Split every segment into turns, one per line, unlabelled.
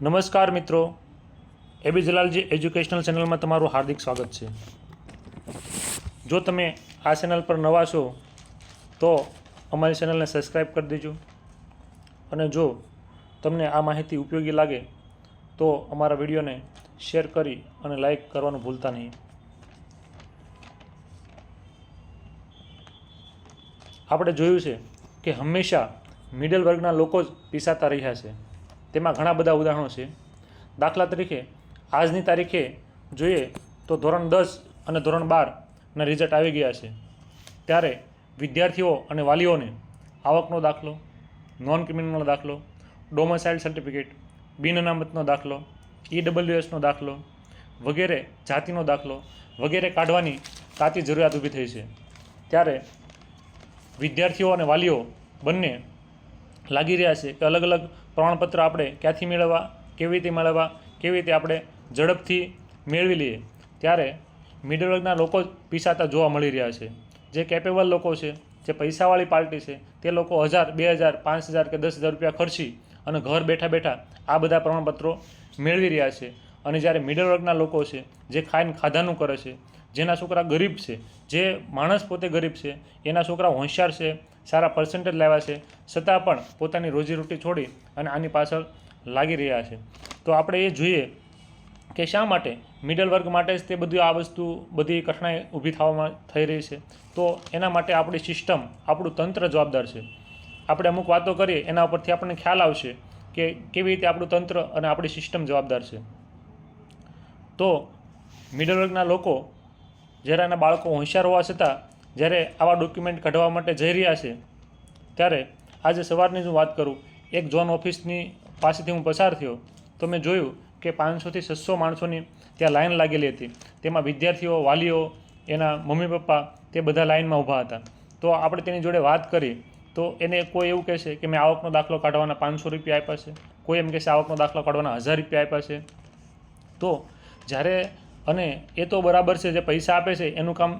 નમસ્કાર મિત્રો. એબી જલાલજી એજ્યુકેશનલ ચેનલમાં તમારું હાર્દિક સ્વાગત છે. જો તમે આ ચેનલ પર નવા છો, તો અમારી ચેનલને સબસ્ક્રાઈબ કરી દેજો. અને જો તમને આ માહિતી ઉપયોગી લાગે, તો અમારા વિડીયોને શેર કરી અને લાઈક કરવાનું ભૂલતા નહીં. આપણે જોયું છે કે હંમેશા મિડલ વર્ગના લોકો જ પીસાતા રહ્યા છે. તેમાં ઘણા બધા ઉદાહરણો છે. દાખલા તરીકે, આજની તારીખે જોઈએ તો ધોરણ દસ અને ધોરણ બારના રિઝલ્ટ આવી ગયા છે. ત્યારે વિદ્યાર્થીઓ અને વાલીઓને આવકનો દાખલો નોન ક્રિમિનલનો દાખલો ડોમસાઇલ સર્ટિફિકેટ બિન અનામતનો દાખલો ઈડબલ્યુએસનો દાખલો, વગેરે જાતિનો દાખલો, વગેરે કાઢવાની તાતી જરૂરિયાત ઊભી થઈ છે. ત્યારે વિદ્યાર્થીઓ અને વાલીઓ બંને લાગી રહ્યા છે કે અલગ અલગ પ્રમાણપત્ર આપણે ક્યાંથી મેળવવા, કેવી રીતે મેળવવા, કેવી રીતે આપણે ઝડપથી મેળવી લઈએ. ત્યારે મિડલ વર્ગના લોકો પીસાતા જોવા મળી રહ્યા છે. જે કેપેબલ લોકો છે, જે પૈસાવાળી પાર્ટી છે, તે લોકો હજાર, બે હજાર, પાંચ હજાર કે દસ હજાર રૂપિયા ખર્ચી અને ઘર બેઠા બેઠા આ બધા પ્રમાણપત્રો મેળવી રહ્યા છે. અને જ્યારે મિડલ વર્ગના લોકો છે, જે ખાઈને ખાધાનું કરે છે જેના છોકરા ગરીબ છે, જે માણસ પોતે ગરીબ છે, એના છોકરા હોશિયાર છે, સારા પર્સન્ટેજ લાવ્યા છે, છતાં પણ પોતાની રોજીરોટી છોડી અને આની પાછળ લાગી રહ્યા છે. તો આપણે એ જોઈએ કે શા માટે મિડલ વર્ગ માટે જ તે બધું આ વસ્તુ બધી કઠણાઈ ઊભી થવામાં થઈ રહી છે? તો એના માટે આપણી સિસ્ટમ આપણું તંત્ર જવાબદાર છે. આપણે અમુક વાતો કરીએ, એના ઉપરથી આપણને ખ્યાલ આવશે કે કેવી રીતે આપણું તંત્ર અને આપણી સિસ્ટમ જવાબદાર છે. તો મિડલ વર્ગના લોકો જ્યારે એના બાળકો હોશિયાર હોવા છતાં જ્યારે આવા ડોક્યુમેન્ટ કઢવા માટે જઈ રહ્યા છે, ત્યારે આજે સવારની જ હું વાત કરું, એક ઝોન ઓફિસની પાસેથી હું પસાર થયો, તો મેં જોયું કે પાંચસોથી છસો માણસોની ત્યાં લાઈન લાગેલી હતી. તેમાં વિદ્યાર્થીઓ, વાલીઓ, એના મમ્મી પપ્પા તે બધા લાઈનમાં ઊભા હતા. તો આપણે તેની જોડે વાત કરી, તો એને કોઈ એવું કહેશે કે મેં આવકનો દાખલો કાઢવાના પાંચસો રૂપિયા આપ્યા છે? કોઈ એમ કહેશે આવકનો દાખલો કાઢવાના હજાર રૂપિયા આપ્યા છે? તો જ્યારે અને એ તો બરાબર છે જે પૈસા આપે છે, એનું કામ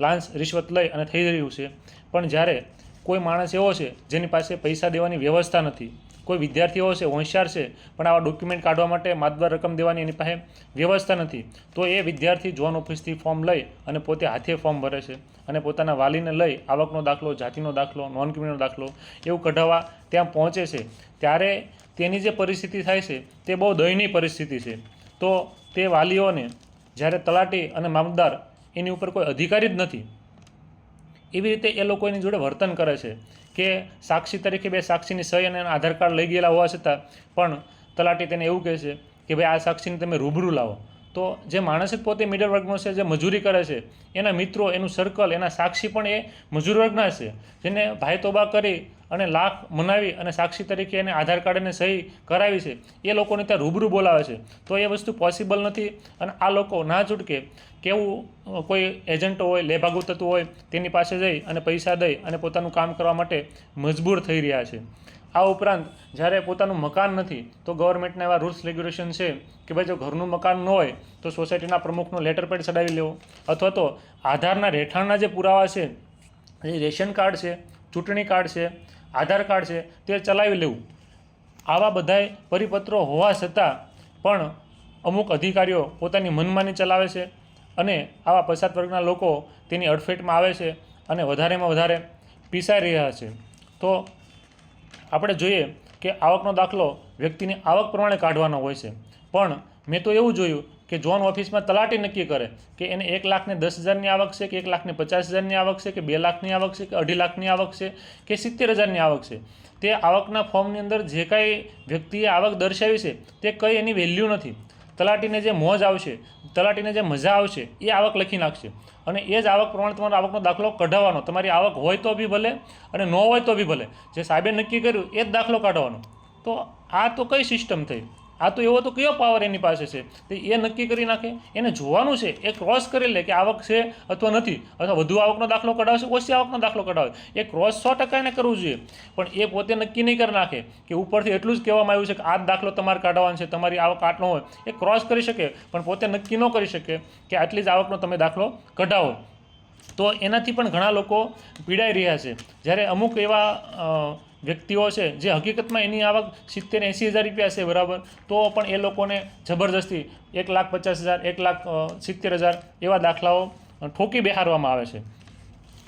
લાંચ રિશ્વત લઈ અને થઈ રહ્યું છે. પણ જ્યારે કોઈ માણસ એવો છે, જેની પાસે પૈસા દેવાની વ્યવસ્થા નથી, કોઈ વિદ્યાર્થીઓ છે, હોશિયાર છે, પણ આવા ડોક્યુમેન્ટ કાઢવા માટે માતબર રકમ દેવાની એની પાસે વ્યવસ્થા નથી, તો એ વિદ્યાર્થી જોન ઓફિસથી ફોર્મ લઈ અને પોતે હાથે ફોર્મ ભરે છે અને પોતાના વાલીને લઈ આવકનો દાખલો, જાતિનો દાખલો નોન ક્રિમિનલ દાખલો એવું કઢાવવા ત્યાં પહોંચે છે. ત્યારે તેની જે પરિસ્થિતિ થાય છે, તે બહુ દયનીય પરિસ્થિતિ છે. તો તે વાલીઓને જ્યારે તલાટી અને મામલતદાર એની ઉપર કોઈ અધિકારી જ નથી, એવી રીતે એ લોકો એની જોડે વર્તન કરે છે કે સાક્ષી તરીકે બે સાક્ષીની સહી અને આધાર કાર્ડ લઈ ગયેલા હોવા છતાં પણ તલાટી તેને એવું કહે છે કે ભાઈ આ સાક્ષીને તમે રૂબરૂ લાવો. તો જે માણસ જ પોતે મિડલ વર્ગનો છે, જે મજૂરી કરે છે, એના મિત્રો, એનું સર્કલ એના સાક્ષી પણ એ મજૂર વર્ગના છે. જેને ભાઈ તોબા કરી અને લાખ મનાવી અને સાક્ષી તરીકે એને આધાર કાર્ડને સહી કરાવી છે, એ લોકોને ત્યાં રૂબરૂ બોલાવે છે. તો એ વસ્તુ પોસિબલ નથી અને આ લોકો ના છૂટકે કેવું કોઈ એજન્ટો હોય, લેભાગુ થતું હોય, તેની પાસે જઈ અને પૈસા દઈ અને પોતાનું કામ કરવા માટે મજબૂર થઈ રહ્યા છે. આ ઉપરાંત જ્યારે પોતાનું મકાન નથી, તો ગવર્મેન્ટના એવા રૂલ્સ રેગ્યુલેશન છે કે ભાઈ જો ઘરનું મકાન ન હોય, તો સોસાયટીના પ્રમુખનો લેટર પેડ ચડાવી લેવો. અથવા તો આધારના રહેઠાણના જે પુરાવા છે જે રેશન કાર્ડ છે, ચૂંટણી કાર્ડ છે આધાર કાર્ડ છે તે ચલાવી લેવું. આવા બધાય પરિપત્રો હોવા છતાં પણ અમુક અધિકારીઓ પોતાની મનમાની ચલાવે છે અને આવા પછાત વર્ગના લોકો તેની અડફેટમાં આવે છે અને વધારેમાં વધારે પીસાઈ રહ્યા છે. તો આપણે જોઈએ કે આવકનો દાખલો વ્યક્તિની આવક પ્રમાણે કાઢવાનો હોય છે. પણ મેં તો એવું જોયું કે જોન ઓફિસમાં તલાટી નક્કી કરે કે એને એક લાખને દસ હજારની આવક છે, કે એક લાખને પચાસ હજારની આવક છે, કે બે લાખની આવક છે, કે અઢી લાખની આવક છે, કે સિત્તેર હજારની આવક છે. તે આવકના ફોર્મની અંદર જે કાંઈ વ્યક્તિએ આવક દર્શાવી છે, તે કંઈ એની વેલ્યુ નથી. તલાટીને જે મોજ આવશે, તલાટીને જે મજા આવશે, એ આવક લખી નાખશે. અને એ જ આવક પ્રમાણે તમારો આવકનો દાખલો કઢાવવાનો. તમારી આવક હોય તો બી ભલે અને ન હોય તો બી ભલે. જે સાહેબે નક્કી કર્યું, એ જ દાખલો કાઢવાનો. તો આ તો કઈ સિસ્ટમ થઈ? આ તો એવો તો કયો પાવર એની પાસે છે? તે એ નક્કી કરી નાખે. એને જોવાનું છે. એ ક્રોસ કરી લે કે આવક છે અથવા નથી. અથવા વધુ આવકનો દાખલો કઢાવશે, ઓછી આવકનો દાખલો કઢાવે. એ ક્રોસ સો ટકા એને કરવું જોઈએ. પણ એ પોતે નક્કી નહીં કરી નાખે કે ઉપરથી એટલું જ કહેવામાં આવ્યું છે કે આ દાખલો તમારે કાઢવાનો છે, તમારી આવક આટલો હોય. એ ક્રોસ કરી શકે, પણ પોતે નક્કી ન કરી શકે કે આટલી જ આવકનો તમે દાખલો કઢાવો. તો એનાથી પણ ઘણા લોકો પીડાઈ રહ્યા છે. જ્યારે અમુક એવા વ્યક્તિઓ છે, જે હકીકતમાં એની આવક સિત્તેર એંસી હજાર રૂપિયા છે, બરાબર? તો પણ એ લોકોને જબરજસ્તી એક લાખ પચાસ હજાર, એક લાખ સિત્તેર હજાર એવા દાખલાઓ ઠોકી બેહારવામાં આવે છે.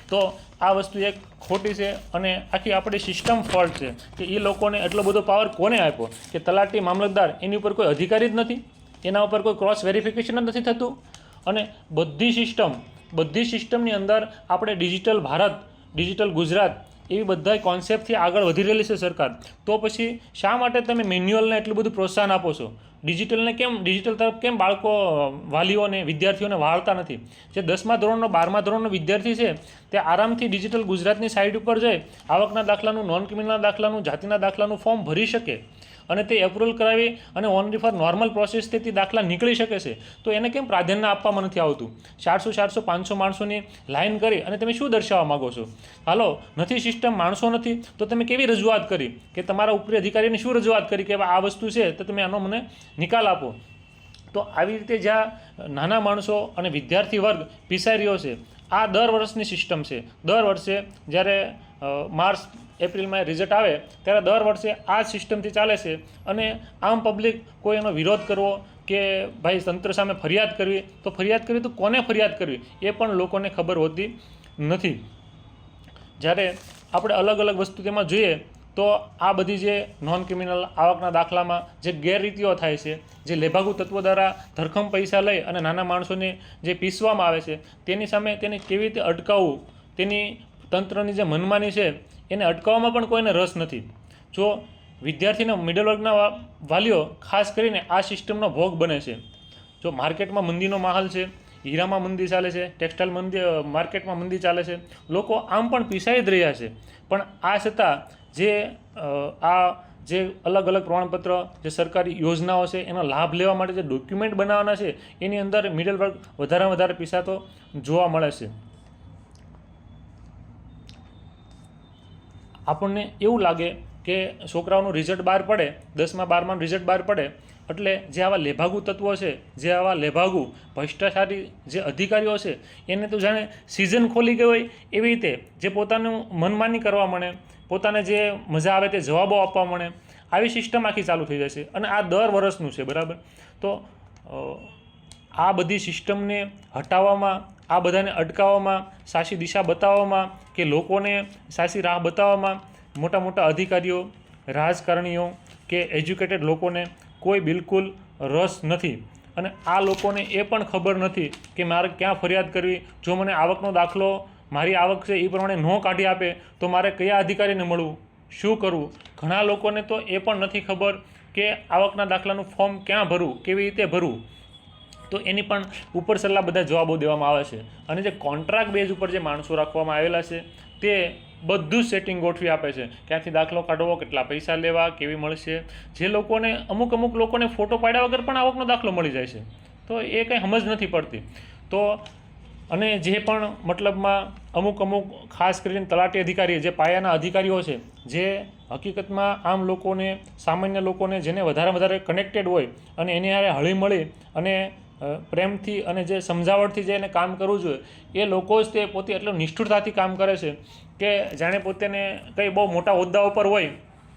તો આ વસ્તુ એક ખોટી છે અને આખી આપણી સિસ્ટમ ફોલ્ટ છે કે એ લોકોને એટલો બધો પાવર કોને આપ્યો? કે તલાટી મામલતદાર એની ઉપર કોઈ અધિકારી જ નથી? એના ઉપર કોઈ ક્રોસ વેરિફિકેશન જ નથી થતું? અને બધી સિસ્ટમ બધી સિસ્ટમની અંદર આપણે ડિજિટલ ભારત ડિજિટલ ગુજરાત એવી બધા કોન્સેપ્ટથી આગળ વધી રહેલી છે સરકાર. તો પછી શા માટે તમે મેન્યુઅલને એટલું બધું પ્રોત્સાહન આપો છો? ડિજિટલને કેમ ડિજિટલ તરફ કેમ બાળકો, વાલીઓને, વિદ્યાર્થીઓને વાળતા નથી? જે દસમા ધોરણનો, બારમા ધોરણનો વિદ્યાર્થી છે, તે આરામથી ડિજિટલ ગુજરાતની સાઇટ ઉપર જઈ આવકના દાખલાનું નોન ક્રિમિનલના દાખલાનું, જાતિના દાખલાનું ફોર્મ ભરી શકે. અને તે એપ્રુવલ કરાવી અને ઓનલી રિફર નોર્મલ પ્રોસેસથી દાખલા નીકળી શકે છે. તો એને કેમ પ્રાધાન્ય આપવામાં નથી આવતું? ચારસો ચારસો, પાંચસો માણસોની લાઈન કરી અને તમે શું દર્શાવવા માગો છો? હાલો, નથી સિસ્ટમ માણસો નથી. તો તમે કેવી રજૂઆત કરી? કે તમારા ઉપરી અધિકારીને શું રજૂઆત કરી કે આ વસ્તુ છે, તો તમે આનો મને નિકાલ આપો. તો આવી રીતે જ્યાં નાના માણસો અને વિદ્યાર્થી વર્ગ પીસાઈ રહ્યો છે, આ દર વર્ષની સિસ્ટમ છે. દર વર્ષે જ્યારે માર્ચ એપ્રિલમાં રિઝલ્ટ આવે, ત્યારે દર વર્ષે આ સિસ્ટમથી ચાલે છે. અને આમ પબ્લિક કોઈ એનો વિરોધ કરવો કે ભાઈ તંત્ર સામે ફરિયાદ કરવી, તો ફરિયાદ કરવી તો કોને ફરિયાદ કરવી? એ પણ લોકોને ખબર હોતી નથી. જ્યારે આપણે અલગ અલગ વસ્તુ તેમાં જોઈએ, તો આ બધી જે નોન ક્રિમિનલ આવકના દાખલામાં જે ગેરરીતિઓ થાય છે, જે લેભાગુ તત્વો દ્વારા ધરખમ પૈસા લઈ અને નાના માણસોને જે પીસવામાં આવે છે, તેની સામે તેને કેવી રીતે અટકાવવું? તેની તંત્રની જે મનમાની છે એને અટકાવવામાં પણ કોઈને રસ નથી. જો વિદ્યાર્થીના મિડલ વર્ગના વાલીઓ ખાસ કરીને આ સિસ્ટમનો ભોગ બને છે. જો માર્કેટમાં મંદીનો માહોલ છે, હીરામાં મંદી ચાલે છે ટેક્સટાઇલ મંદી માર્કેટમાં મંદી ચાલે છે, લોકો આમ પણ પીસાઈ જ રહ્યા છે. પણ આ છતાં જે આ જે અલગ અલગ પ્રમાણપત્ર, જે સરકારી યોજનાઓ છે, એનો લાભ લેવા માટે જે ડોક્યુમેન્ટ બનાવવાના છે, એની અંદર મિડલ વર્ગ વધારે વધારે પીસાતો જોવા મળે છે. આપણને એવું લાગે કે છોકરાઓનું રિઝલ્ટ બહાર પડે, દસમા બારમાનું રિઝલ્ટ બહાર પડે, એટલે જે આવા લેભાગુ તત્વો છે, જે આવા લેભાગુ ભ્રષ્ટાચારી જે અધિકારીઓ છે, એને તો જાણે સિઝન ખોલી ગઈ હોય એવી રીતે જે પોતાનું મનમાની કરવા મળે, પોતાને જે મજા આવે તે જવાબો આપવા મળે, આવી સિસ્ટમ આખી ચાલુ થઈ જશે અને આ દર વર્ષનું છે, બરાબર? તો આ બધી સિસ્ટમને હટાવવામાં આ બધાને અટકાવવામાં, સાચી દિશા બતાવવામાં કે લોકોને સાચી રાહ બતાવવામાં મોટા મોટા અધિકારીઓ, રાજકારણીઓ કે એજ્યુકેટેડ લોકોને કોઈ બિલકુલ રસ નથી. અને આ લોકોને એ પણ ખબર નથી કે મારે ક્યાં ફરિયાદ કરવી, જો મને આવકનો દાખલો, મારી આવક છે એ પ્રમાણે ન કાઢી આપે, તો મારે કયા અધિકારીને મળવું, શું કરવું? ઘણા લોકોને તો એ પણ નથી ખબર કે આવકના દાખલાનું ફોર્મ ક્યાં ભરવું, કેવી રીતે ભરવું. તો એની પણ ઉપર સલ્લા બધા જવાબો દેવામાં આવે છે. અને જે કોન્ટ્રાક્ટ બેઝ ઉપર જે માણસો રાખવામાં આવેલા છે, તે બધું જ સેટિંગ ગોઠવી આપે છે. ક્યાંથી દાખલો કાઢવો, કેટલા પૈસા લેવા, કેવી મળશે? જે લોકોને, અમુક અમુક લોકોને ફોટો પાડ્યા વગર પણ આવકનો દાખલો મળી જાય છે. તો એ કંઈ સમજ નથી પડતી. તો અને જે પણ મતલબમાં અમુક અમુક ખાસ કરીને તલાટી અધિકારી જે પાયાના અધિકારીઓ છે, જે હકીકતમાં આમ લોકોને, સામાન્ય લોકોને જેને વધારે વધારે કનેક્ટેડ હોય અને એની હારે હળી મળી અને પ્રેમથી અને જે સમજાવટથી જે એને કામ કરવું જોઈએ એ લોકો જ તે પોતે એટલો નિષ્ઠુરતાથી કામ કરે છે કે જાણે પોતેને કંઈ બહુ મોટા હોદ્દા ઉપર હોય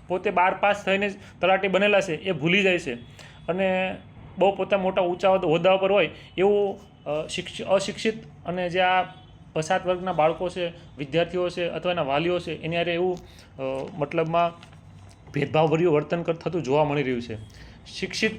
પોતે બાર પાસ થઈને જ તલાટી બનેલા છે એ ભૂલી જાય છે. અને બહુ પોતા મોટા ઊંચા હોદ્દ- ઉપર હોય એવું અ, અશિક્ષિત અને જે આ પછાત વર્ગના બાળકો છે વિદ્યાર્થીઓ છે અથવા એના વાલીઓ છે એની અરે એવું મતલબમાં ભેદભાવભર્યું વર્તન થતું જોવા મળી રહ્યું છે. શિક્ષિત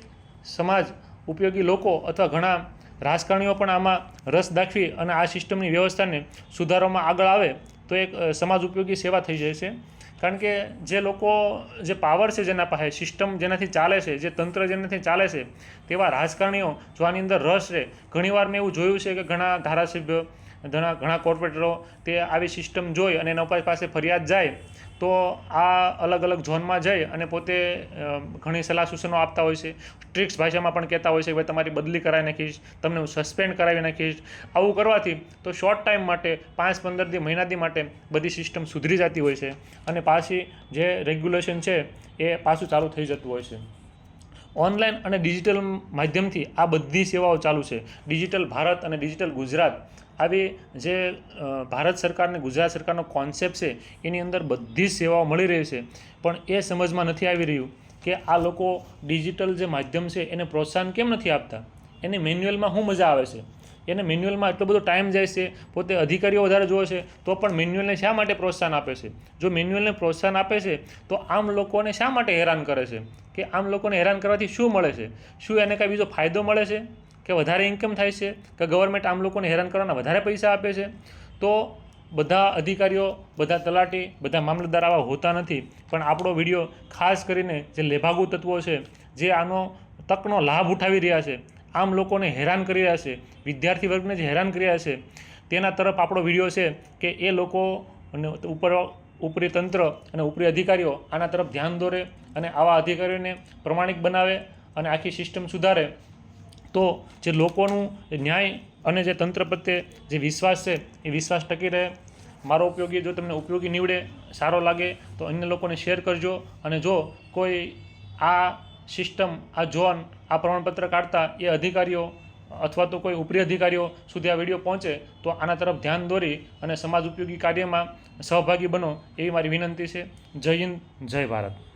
સમાજ ઉપયોગી લોકો અથવા ઘણા રાજકારણીઓ પણ આમાં રસ દાખવી અને આ સિસ્ટમની વ્યવસ્થાને સુધારવામાં આગળ આવે, તો એક સમાજ ઉપયોગી સેવા થઈ છે. કારણ કે જે લોકો, જે પાવર છે જેના પાસે સિસ્ટમ જેનાથી ચાલે છે, જે તંત્ર જેનાથી ચાલે છે, તેવા રાજકારણીઓ જો આની અંદર રસ છે, ઘણીવાર મેં એવું જોયું છે કે ઘણા ધારાસભ્યો, ઘણા ઘણા કોર્પોરેટરો તે આવી સિસ્ટમ જોઈ અને એના પાસે ફરિયાદ જાય તો આ અલગ અલગ ઝોનમાં જઈ અને પોતે ઘણી સલાહ સૂચનો આપતા હોય છે. ટ્રિક્સ ભાષામાં પણ કહેતા હોય છે કે ભાઈ તમારી બદલી કરાવી નાખીશ, તમને હું સસ્પેન્ડ કરાવી નાખીશ. આવું કરવાથી તો શોર્ટ ટાઈમ માટે, પાંચ પંદર દી મહિના માટે બધી સિસ્ટમ સુધરી જતી હોય છે. અને પાછી જે રેગ્યુલેશન છે એ પાછું ચાલુ થઈ જતું હોય છે. ઓનલાઈન અને ડિજિટલ માધ્યમથી આ બધી સેવાઓ ચાલુ છે. ડિજિટલ ભારત અને ડિજિટલ ગુજરાત આવી જે ભારત સરકારને ગુજરાત સરકારનો કોન્સેપ્ટ છે, એની અંદર બધી જ સેવાઓ મળી રહી છે. પણ એ સમજમાં નથી આવી રહ્યું કે આ લોકો ડિજિટલ જે માધ્યમ છે, એને પ્રોત્સાહન કેમ નથી આપતા? એને મેન્યુઅલમાં શું મજા આવે છે? એને મેન્યુઅલમાં એટલો બધો ટાઈમ જાય છે, પોતે અધિકારીઓ વધારે જોવે છે, તો પણ મેન્યુઅલને શા માટે પ્રોત્સાહન આપે છે? જો મેન્યુઅલને પ્રોત્સાહન આપે છે, તો આમ લોકોને શા માટે હેરાન કરે છે? કે આમ લોકોને હેરાન કરવાથી શું મળે છે? શું એને કાંઈ બીજો ફાયદો મળે છે? કે વધારે ઇન્કમ થાય છે, કે ગવર્મેન્ટ આમ લોકોને હેરાન કરવાના વધારે પૈસા આપે છે, તો બધા અધિકારીઓ, બધા તલાટી, બધા મામલતદાર આવા હોતા નથી. પણ આપણો વીડિયો ખાસ કરીને જે લેભાગુ તત્વો છે, જે આનો તકનો લાભ ઉઠાવી રહ્યા છે, આમ લોકોને હેરાન કરી રહ્યા છે, વિદ્યાર્થી વર્ગને જે હેરાન કરી રહ્યા છે, તેના તરફ આપણો વીડિયો છે કે એ લોકો અને ઉપર, ઉપરી તંત્ર અને ઉપરી અધિકારીઓ આના તરફ ધ્યાન દોરે અને આવા અધિકારીઓને પ્રમાણિક બનાવે અને આખી સિસ્ટમ સુધારે તો જે લોકોનું ન્યાય અને જે તંત્ર પ્રત્યે જે વિશ્વાસ છે, એ વિશ્વાસ ટકી રહે. મારો ઉપયોગી જો તમને ઉપયોગી નીવડે, સારો લાગે, તો અન્ય લોકોને શેર કરજો. અને જો કોઈ આ સિસ્ટમ, આ ઝોન આ પ્રમાણપત્ર કાઢતા એ અધિકારીઓ અથવા તો કોઈ ઉપરી અધિકારીઓ સુધી આ વીડિયો પહોંચે, તો આના તરફ ધ્યાન દોરી અને સમાજ ઉપયોગી કાર્યમાં સહભાગી બનો, એવી મારી વિનંતી છે. જય હિન્દ, જય ભારત.